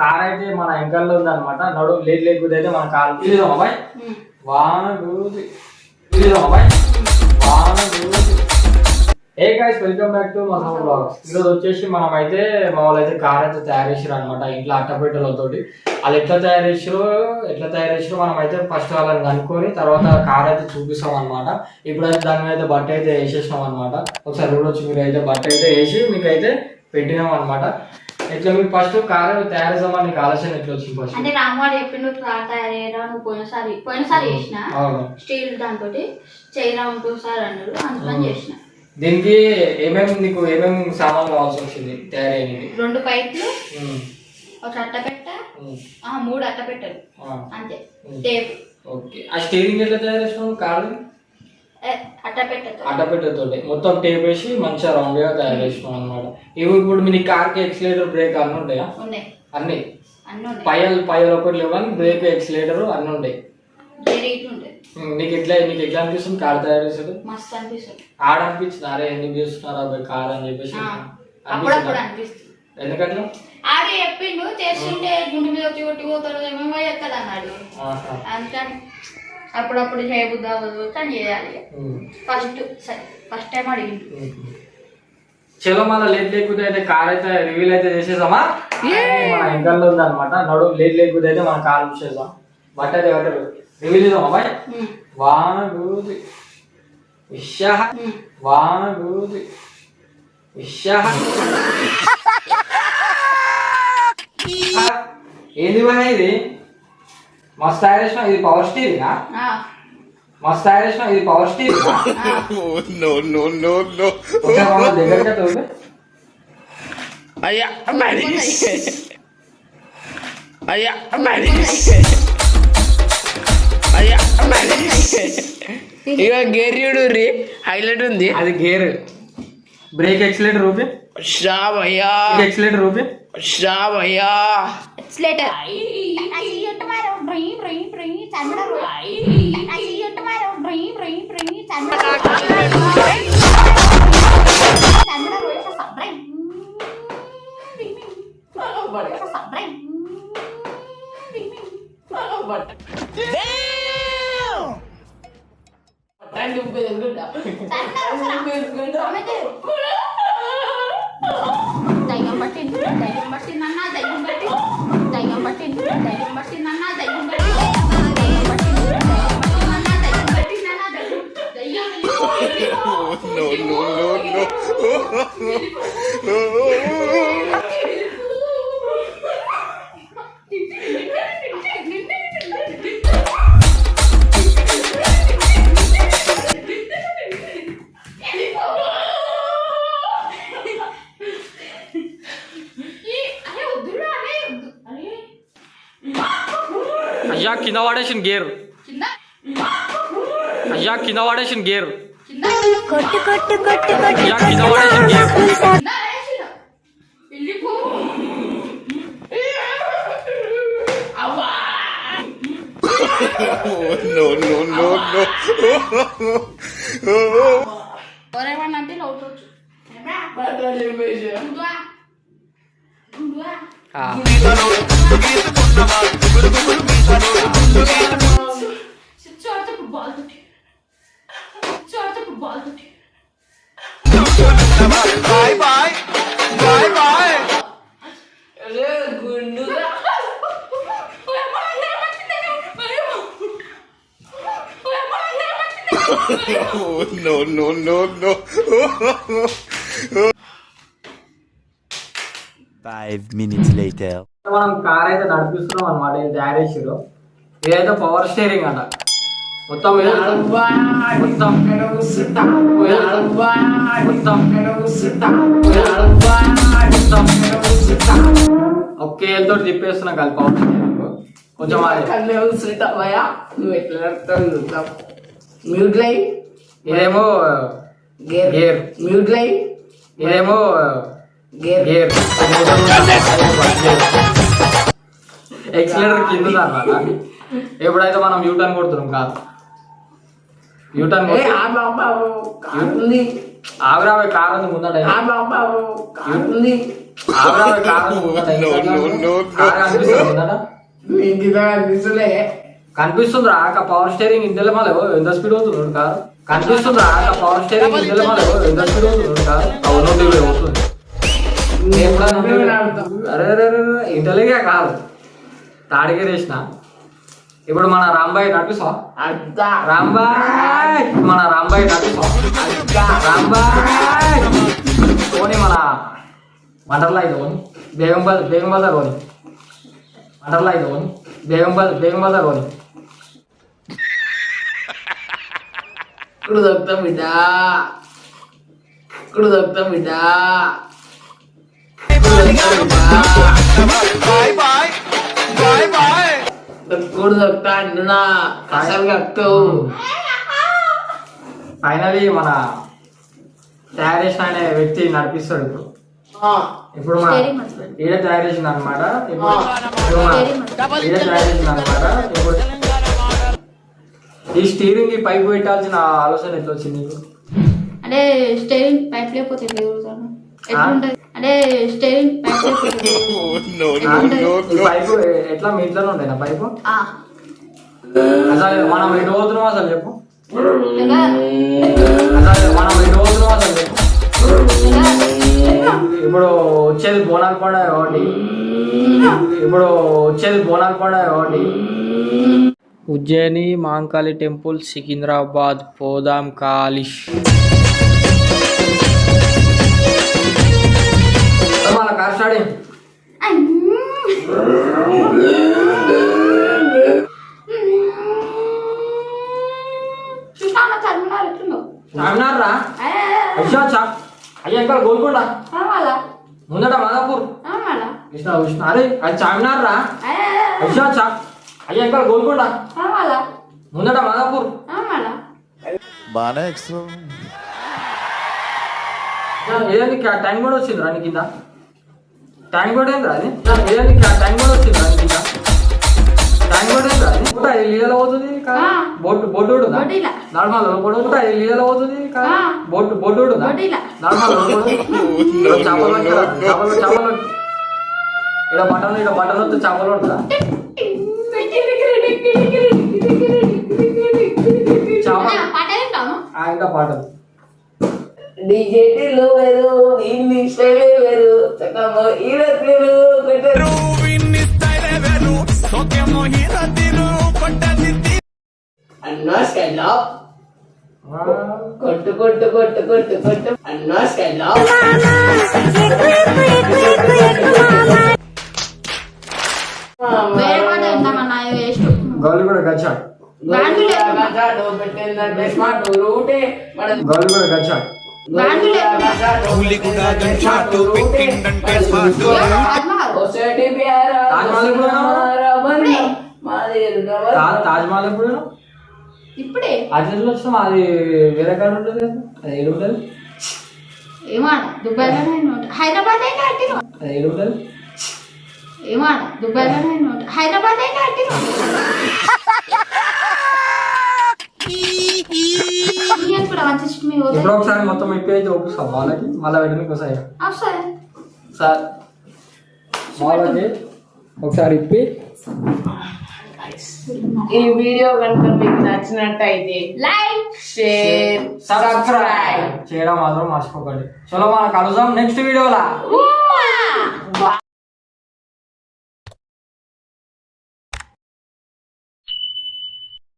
Car అయితే మన ఎంకల్లో ఉంది అనమాట నడు లేట్ లేకపోతే అయితే మన కార్ ఇది అబ్బాయి వాన గురుది ఇది అబ్బాయి వాన గురుది hey guys welcome back to మా సౌండ్ బ్లాగ్ ఈరోజు వచ్చేసి మనం అయితే మా వాళ్ళు అయితే కార్ అయితే తయారు చేసారు అనమాట ఇంట్లో అట్టపెట్టెలతోటి వాళ్ళు ఎట్లా తయారు చేసారో ఎట్లా తయారు చేసారో మనం అయితే ఫస్ట్ వాళ్ళని కనుక్కొని తర్వాత కార్ అయితే చూపిస్తాం అనమాట ఇప్పుడైతే దాని మీద బట్ట అయితే వేసేసినాం అనమాట ఒకసారి చూడొచ్చు మీరు అయితే బట్ట అయితే వేసి మీకు అయితే పెట్టినాం అనమాట ఇట్లా మీకు ఫస్ట్ కార్ తయారు చేద్దామని నీకు ఆలోచన ఎట్లా వచ్చింది ఫస్ట్ అంటే రామవాడు చెప్పిండు కార్ తయారయ్యారా నువ్వు పోయినసారి పోయినసారి చేసిన. స్టీల్ దాంతో చేయరా ఇంకోసారి అన్నాడు అందుకని చేసిన. దీనికి ఏమేమి నీకు ఏమేమి సామాన్లు కావాల్సి వచ్చింది? తయారయ్యేది రెండు పైపులు ఒక అట్టపెట్ట మూడు అట్టపెట్టలు అంతే. Tape okay. ఆ స్టీరింగ్ ఎట్లా తయారు చేసినావు కారు అట్టపెట్టతో. మొత్తం టేప్ వేసి మంచిగా రౌండ్గా తయారు చేసినాం అనమాట ఇవి ఇప్పుడు మీ కార్కి ఎక్సిలేటర్ బ్రేక్ అన్ని ఉంటాయా? ఉన్నాయి. అన్ని? పైలు పైలు ఒకటి లేవు కానీ బ్రేక్ ఎక్సిలేటర్ అన్ని ఉంటాయి. నీకు ఎట్లా నీకు ఎట్లా అనిపిస్తుంది? కార్ తయారు చేసేది మస్తు అనిపిస్తుంది. ఆడ అనిపించింది అరే ఎందుకు చేస్తున్నారా అబ్బాయి కార్ అని చెప్పేసి? అప్పుడప్పుడు? అనిపిస్తుంది. ఎందుకట్లా? ఆడే చెప్పిండు చేస్తుంటే గుండె మీద వచ్చి కొట్టి పోతాడు ఏమేమో చెప్తాడు అన్నాడు. అందుకని అప్పుడప్పుడు చేయబుద్ధి అవ్వదు కానీ చేయాలి. ఫస్ట్ సరే ఫస్ట్ టైం అడిగిండు. చలో మళ్ళీ లేట్ లేకపోతే అయితే కార్ అయితే రివీల్ అయితే చేసేసామా మన ఎంకల్లో ఉంది అనమాట నడు లేట్ లేకపోతే అయితే మన కార్ చూసేద్దాం బట్ అయితే బట్టర్ రివీల్ చేద్దాం అబ్బాయి ఉమ్, వాన గురుది విశ్యా ఉమ్. వాన గురుది విశ్యా ఏంది బాయ్ ఇది? మస్తు తయారు ఇది పవర్ స్టీరింగా ఆ, మస్తు తయారు ఇది పవర్ స్టీరింగా ఆ. no, no, no, no. ఇక గేర్యుడు రీ. హైలైట్ ఉంది. అది గేర్. Brake accelerator rupee. షాబ్ అయ్యా ఎక్సిలేటర్ రూపీ. షాబ్ అయ్యా Tandu gondok. Dayang batin, dayang. No, no, no, no. అయ్యా కింద పడేసిన గేర్. కింద? అయ్యా కింద పడేసిన గేర్. కింద? కొట్టు కొట్టు కొట్టు కొట్టు అయ్యా కింద పడేసిన గేర్. కింద పడేసిరా. వెళ్ళిపో no, no, no, no. No, no, no, no. Five minutes later. మనం కార్ అయితే నడిపిస్తున్నాం అనమాట ఇది తయారు ఇదైతే పవర్ స్టీరింగ్ అంట మొత్తం మొత్తం మొత్తం మొత్తం ఒకే ఏళ్ళతో తిప్పేస్తున్నా కలిపి పవర్ స్టీరింగ్ కొంచెం నువ్వు ఎట్లా మ్యూట్ లై. ఇదేమో గేర్ గేర్ మ్యూట్ లై. ఇదేమో గేర్ గేర్ ఎక్సిలేటర్ కింద ఎప్పుడైతే మనం యూటర్న్ కొడుతున్నాం కాదు. యూటర్న్ ఏ ఆ బాబు కార్ ఉంది ఆవిరావే కార్ ఉంది ముందట ఆ బాబు కార్ ఉంది ఆవిరావే కార్ ఉంది ముందట? No, no, no, no. Car కనిపిస్తుంది ముందట నీకు ఇది అనిపిస్తలే కనిపిస్తుంది రాక పవర్ స్టీరింగ్ ఇందులో మళ్ళీ ఎంత స్పీడ్ అవుతుంది కారు కనిపిస్తుంది రాక పవర్ స్టీరింగ్ ఇందులో మళ్ళీ ఎంత స్పీడ్ అవుతుంది కారు అవును అవుతుంది ఎప్పుడైనా అరే అరే కాదు. తాడిగిరేసిన ఇప్పుడు మన రాంబాయి నటిస్తాం అద్దా. రాంబాయ్ మన రాంబాయి నటిస్తాం రాంబాయ్. పోనీ మన వండర్లా ఇది పోనీ బేగం బజార్ బేగం బజార్ పోనీ వండర్లా ఇది పోనీ బేగం బజార్ బేగం బజార్ పోనీ ఇక్కడ దొరుకుతాం బిడ్డ ఇక్కడ దొరుకుతాం బిడ్డ. ఇక్కడ దొరుకుతా అంటున్నా అసలు కక్కవు ఫైనలీ మన తయారు చేసిన అనే వ్యక్తి నడిపిస్తాడు ఇప్పుడు. ఇప్పుడు. ఈడ తయారు చేసిన అనమాట ఈడ తయారు చేసిన అనమాట ఇప్పుడు ఈ స్టీరింగ్ ఈ పైపు పెట్టాల్సిన ఆలోచన ఎట్లా వచ్చింది అంటే స్టేరింగ్ పైప్ లేకపోతే అంటే స్టేరింగ్ పైప్ లేకపోతే. పైపు ఎట్లా మీ ఇంట్లోనే ఉండేనా పైపు ఆ, అసలు మనం ఎటు పోతున్నాం అసలు చెప్పు? అసలు మనం ఎటు పోతున్నాం అసలు చెప్పు? ఇప్పుడు వచ్చేది బోనాల పండుగ ఒకటి ఇప్పుడు వచ్చేది బోనాల పండుగ ఒకటి ఉజ్జయిని మాంకాళి టెంపుల్ సికింద్రాబాద్ పోదాం కాలిష్ మన కార్ స్టార్టింగ్ చార్మినార్ రా అయ్యా చా అయ్యా ఇంకా గోల్కొండ ముందట మాదాపూర్. కృష్ణ కృష్ణ అరే అది చార్మినార్ రా అయ్యా చా. అయ్యా ఇంకా గోల్కొండ. ముందట మాదాపూర్. బాగానే ఎక్స్ట్రా ఏదండి ట్యాంక్ కూడా వచ్చింది రా నీ కింద ట్యాంక్ కూడా ఏంద్రా అది? ఏదండి ట్యాంక్ కూడా వచ్చింది రా నీ కింద ట్యాంక్ కూడా ఇది లీలలో పోతుంది. నార్మల్ బొట్టు పుట్ట ఇది లీలలో పోతుంది. నార్మల్ బొట్టు no, చేపలు. చేపలు చేపలు ఇక్కడ బటన్ ఇక్కడ బటన్ వస్తే చేపలు ఉంటుందా చేపలు పాట వింటాము. ఆ, ఇంకా పాటలు డిజేటీలో వేరు ఇంగ్లీష్ వేరు చక్కగా పెట్టారు. అన్నా స్కైలా. కొట్టు కొట్టు కొట్టు కొట్టు కొట్టు అన్నా స్కైలా వేరే పాట వింటామన్నా వేస్ట్ గౌలి కూడా గచ్చా బ్యాంకు. పెట్టిందంటే స్మార్ట్ మన గౌలి కూడా గచ్చా బ్యాంకు లేకుండా. ఓ సోటి ప్యారా తాజ్మహల్ ఎప్పుడు తాజ్ మహల్? ఎప్పుడు ఇప్పుడే. అట్లా వచ్చినాం అది వేరే కాడ ఉంటుంది అది ఏడు ఉంటుంది. ఏమాడ నోట్ హైదరాబాద్ అయితే కట్టిన అది ఏడు ఉంటుంది. ఏమాడ దుబాయ్లోనే నోట్ హైదరాబాద్ మీ ఇప్పుడు ఒకసారి మొత్తం ఇప్పి అయితే ఒప్పిస్తాం. వాళ్ళకి మళ్ళీ పెట్టడానికి ఒకసారి సార్. వాళ్ళకి ఒకసారి ఇప్పి. ఈ వీడియో కనుక మీకు నచ్చినట్టయితే లైక్ షేర్ సబ్స్క్రైబ్ చేయడం మాత్రం మర్చిపోకండి. చలో మనం కలుద్దాం నెక్స్ట్ వీడియోలా.